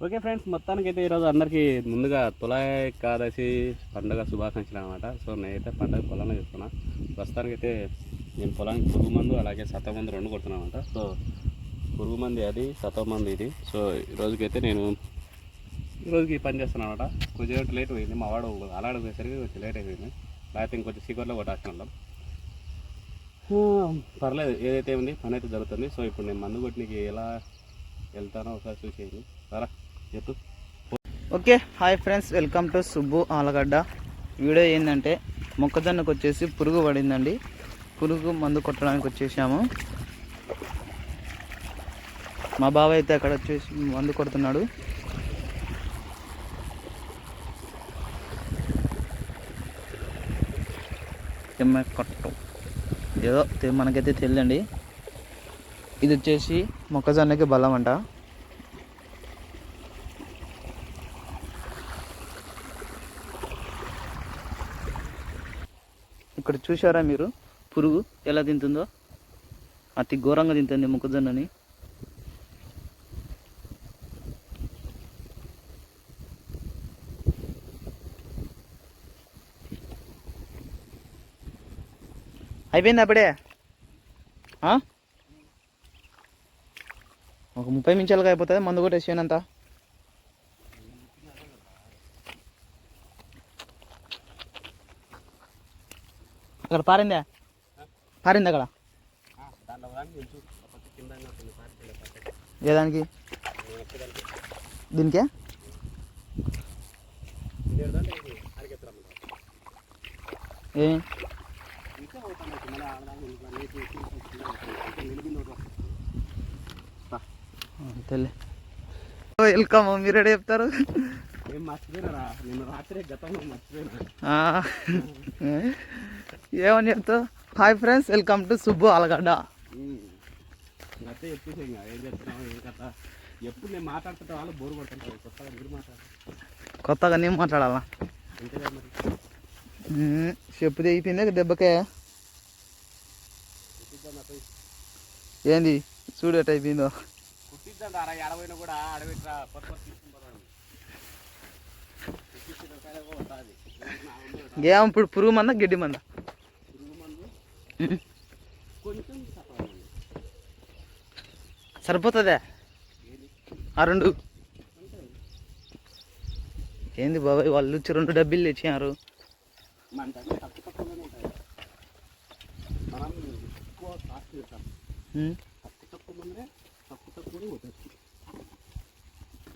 Okay friends మొత్తానికి అయితే ఈరోజు అందరికీ ముందుగా తులా ఏకాదశి పండుగ శుభాకాంక్షలు అనమాట సో నేనైతే పండుగ పొలంలో చేస్తున్నా. ప్రస్తుతానికి అయితే నేను పొలానికి పురుగు మందు అలాగే సత్వ మందు రెండు కొడుతున్నాను అనమాట సో పురుగు మంది అది సత్వ మంది ఇది. సో ఈరోజుకైతే నేను ఈరోజుకి పని చేస్తున్నాను అనమాట కొంచెం లేట్ పోయింది. మా వాడు అలాడ పోయేసరికి కొంచెం లేట్ అయిపోయింది. లేకపోతే ఇంకొంచెం సీకర్లో కొట్టాల్సిన పర్లేదు. ఏదైతే ఉంది పని అయితే జరుగుతుంది. సో ఇప్పుడు నేను మందు కొట్టినకి ఎలా వెళ్తానో ఒకసారి చూసేయండి సరే చెప్పు. Okay hi friends welcome to Subbu Allagadda. Video ఏంటంటే మొక్కజొన్నకు వచ్చేసి పురుగు పడిందండి. పురుగు మందు కొట్టడానికి వచ్చేసాము. మా బావ అయితే అక్కడ వచ్చేసి మందు కొడుతున్నాడు. తెమ్మ కొట్ట. ఏదో మనకైతే తెలియండి ఇది వచ్చేసి మొక్కజొన్నకి బలం అంట. ఇక్కడ చూసారా మీరు? పురుగు ఎలా తింటుందో? అతి ఘోరంగా తింటుంది మొక్కజొన్నని. అయిపోయింది అప్పుడే? ఆ? ఒక ముప్పై నిమిషాలుగా అయిపోతుంది? మందు కూడా వేసేనంతా అక్కడ పారిందా పారింది అక్కడ ఏ దానికి దీనికే ఏ తెలే వెల్కమ్ మీరు ఎక్కడ చెప్తారు ఏమని చెప్తావు? Hi friends welcome to Subbu కథ? ఎప్పుడు నేను మాట్లాడుతుంటే వాళ్ళు బోరు కొడుతుంటారు కొత్తగా మీరు మాట్లాడతారు కొత్తగా నేను మాట్లాడాలా? చెప్పు తెగిపోయింది దెబ్బకే. ఏంది? చూడు ఎట్ అయిపోయిందో కుట్టిద్దాం అడవిట్రా ఉంటుంది ఏం ఇప్పుడు పురుగు మంద గిడ్డి మంద? సరిపోతుందా? ఆ రెండు. ఏంది బాబాయ్ వాళ్ళు వచ్చి రెండు డబ్బీలు తెచ్చారు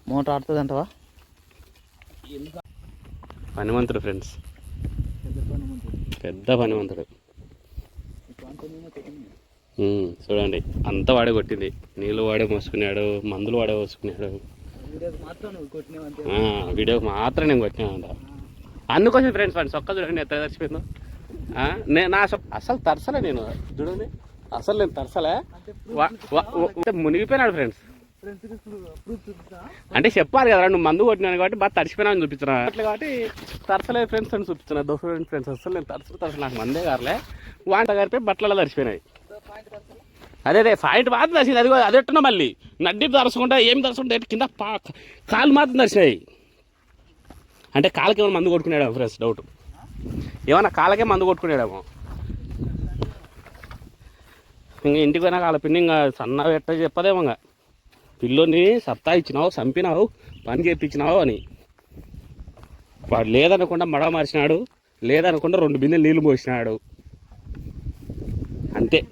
మోటార్ ఆడుతుంది అంటవా పనిమంతుడు ఫ్రెండ్స్. పెద్ద పనిమంతుడు చూడండి అంతా వాడే కొట్టింది. నీళ్ళు వాడే మోసుకున్నాడు మందులు వాడే మోసుకున్నాడు. వీడియోకి మాత్రం నేను కొట్టినానంట. అందుకోసం ఫ్రెండ్స్ ఫ్రెండ్స్ ఒక్క చూడండి ఎത്ര తరిచిపోయిందో నేను నా అసలు అసలు తరసలే నేను. చూడండి అసలు నేను తరసలే. వా- అంటే మునిగిపోయినాడు ఫ్రెండ్స్. అంటే చెప్పాలి కదా నువ్వు మందు కొట్టినాను కాబట్టి బాగా తడిచిపోయినా చూపించిన అట్లా కాబట్టి తరసలేదు ఫ్రెండ్స్ అని చూపించిన దోశ ఫ్రెండ్స్ అసలు నేను తరచు తరచు నాకు మందే కారలే వాంట గారిపోయి బట్టలలో తడిచిపోయినాయి అదే అదే ఫైట్ మాత్రం తడిచింది అది అది ఎట్టున్నా మళ్ళీ. నడ్డి తరచుకుంటా ఏం తరచుకుంటా కింద పా కాలు మాత్రం తడిచినాయి అంటే కాళ్ళకి ఏమైనా మందు కొట్టుకున్నాడేమో ఫ్రెండ్స్ డౌట్ ఏమన్నా కాళ్ళకే మందు కొట్టుకున్నాడేమో. ఇంకా ఇంటికి పోయినా కాళ్ళ పిన్ని ఇంకా సన్న పెట్ట చెప్పదేమో ఇంకా. పిల్లోని సత్తా ఇచ్చినావు చంపినావు పని చేయించినావు అని. వాడు లేదనకుండా మడ మార్చినాడు లేదనకుండా రెండు బిందెలు నీళ్ళు పోసినాడు. అంతే.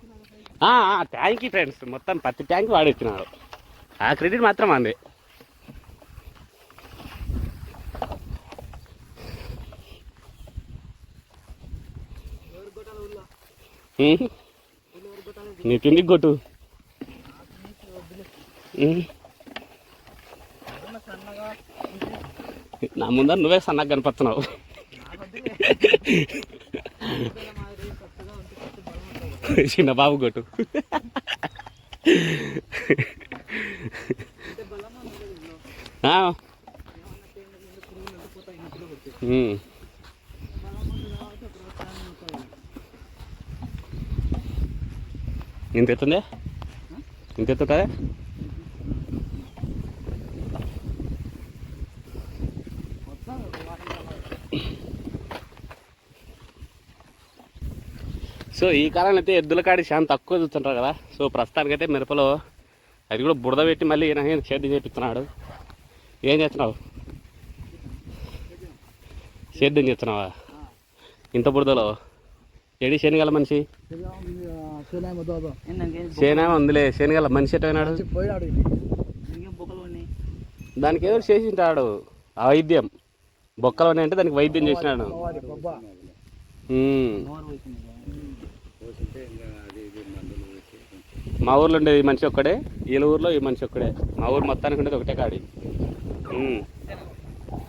ట్యాంక్ ఫ్రెండ్స్ మొత్తం పత్తి ట్యాంక్ వాడెత్తినాడు. ఆ క్రెడిట్ మాత్రం అంది. నీ పిండికి కొట్టు. నా ముందర నువ్వే సన్నగా కనపడుతున్నావు. చిన్న బాబు కొట్టు. ఇంత ఎత్తుందే? ఇంత ఎత్తుంటుందా సో ఈ కాలంలో అయితే ఎద్దుల కాడి చాలా తక్కువ చూస్తుంటారు కదా. సో ప్రస్తుతానికైతే మిరపలో అది కూడా బుడద పెట్టి మళ్ళీ ఈయన సేద్యం చేపిస్తున్నాడు. ఏం చేస్తున్నావు? సేద్యం చేస్తున్నావా? ఇంత బుడదలో ఎడి శనిగల మనిషి? శనిగా ఉందిలే శనిగల మనిషి ఎట్టయినాడు దానికి ఏదో చేసి ఉంటాడు? ఆ వైద్యం. బొక్కలు అంటే దానికి వైద్యం చేసినాడు. మా ఊర్లో ఉండేది ఈ మనిషి ఒక్కడే వీళ్ళ ఊర్లో ఈ మనిషి ఒక్కడే. మా ఊరు మొత్తానికి ఉండేది ఒకటే కాడి.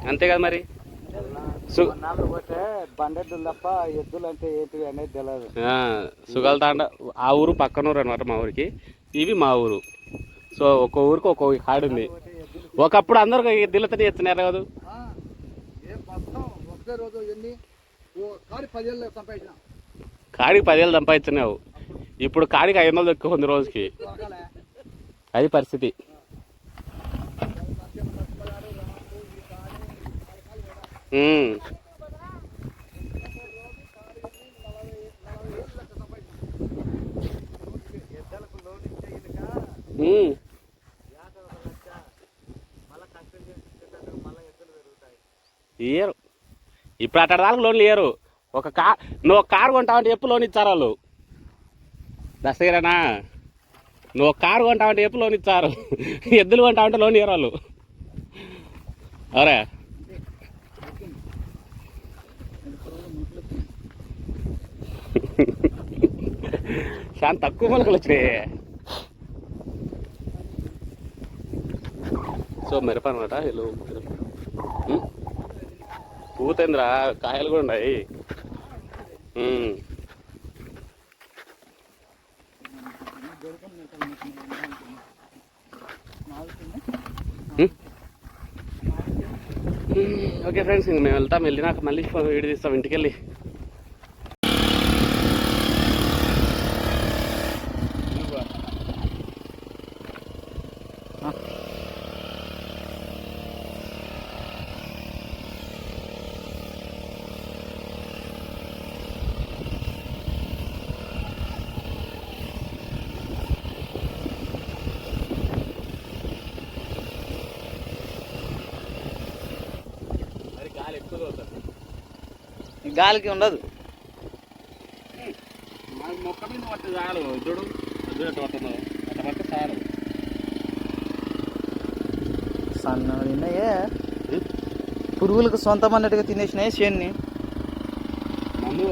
అంతే కదా మరి? సు పోతే బండెద్దులు తప్ప ఎద్దులు అంటే ఏంటి అనేది తెలియదు ఆ, సుగల్తాండ ఆ ఊరు పక్కన ఊరు అనమాట మా ఊరికి. ఇవి మా ఊరు. సో ఒక్కో ఊరికి ఒక్కో కాడు ఉంది. ఒకప్పుడు అందరూ ఎద్దులతో ఎత్తున్నారు కదా. పదివేలు కాడికి పదేళ్ళు సంపాదిస్తున్నావు ఇప్పుడు కాడికి ఐదు వందలు ఎక్కువ ఉంది రోజుకి. అది పరిస్థితి. ఇయ్యరు. ఇప్పుడు అక్కడ దాకా లోన్లు ఇయ్యరు. ఒక కార్ నువ్వు ఒక కారు కొంటావంటే ఎప్పుడు లోన్ ఇచ్చారు వాళ్ళు? దస్తగిరానా నువ్వు కారు కొంటావంటే ఎప్పుడు లోన్ ఇచ్చారు ఎద్దులు కొంటావంటే లోన్ ఇయ్యరు వాళ్ళు అవరా చాలా తక్కువ మొలకలు వచ్చినాయి సో మిరప అనమాట వీళ్ళు పూతేంద్రా కాయలు కూడా ఉన్నాయి. Hmm. Hmm. ఓకే ఫ్రెండ్స్ ఇంక మేము వెళ్తాం. వెళ్ళినాక మళ్ళీ వీడియో తీస్తాం. ఇంటికి వెళ్ళి గాలికి ఉండదు. మొక్క మీద పట్టి చాలు. చూడు పురుగులకు సొంతం అన్నట్టుగా తినేసినాయి చేన్ని. మందు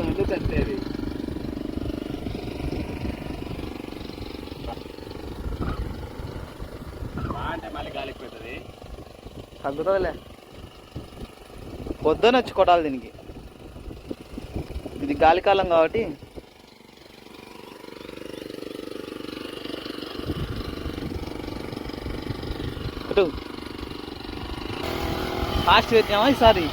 అంటే మళ్ళీ గాలికి పెడుతుంది. తగ్గుతుందిలే. పొద్దున వచ్చి కొట్టాలి దీనికి. ఇది గాలికాలం కాబట్టి. ఫాస్ట్ పెట్టామా ఈసారి?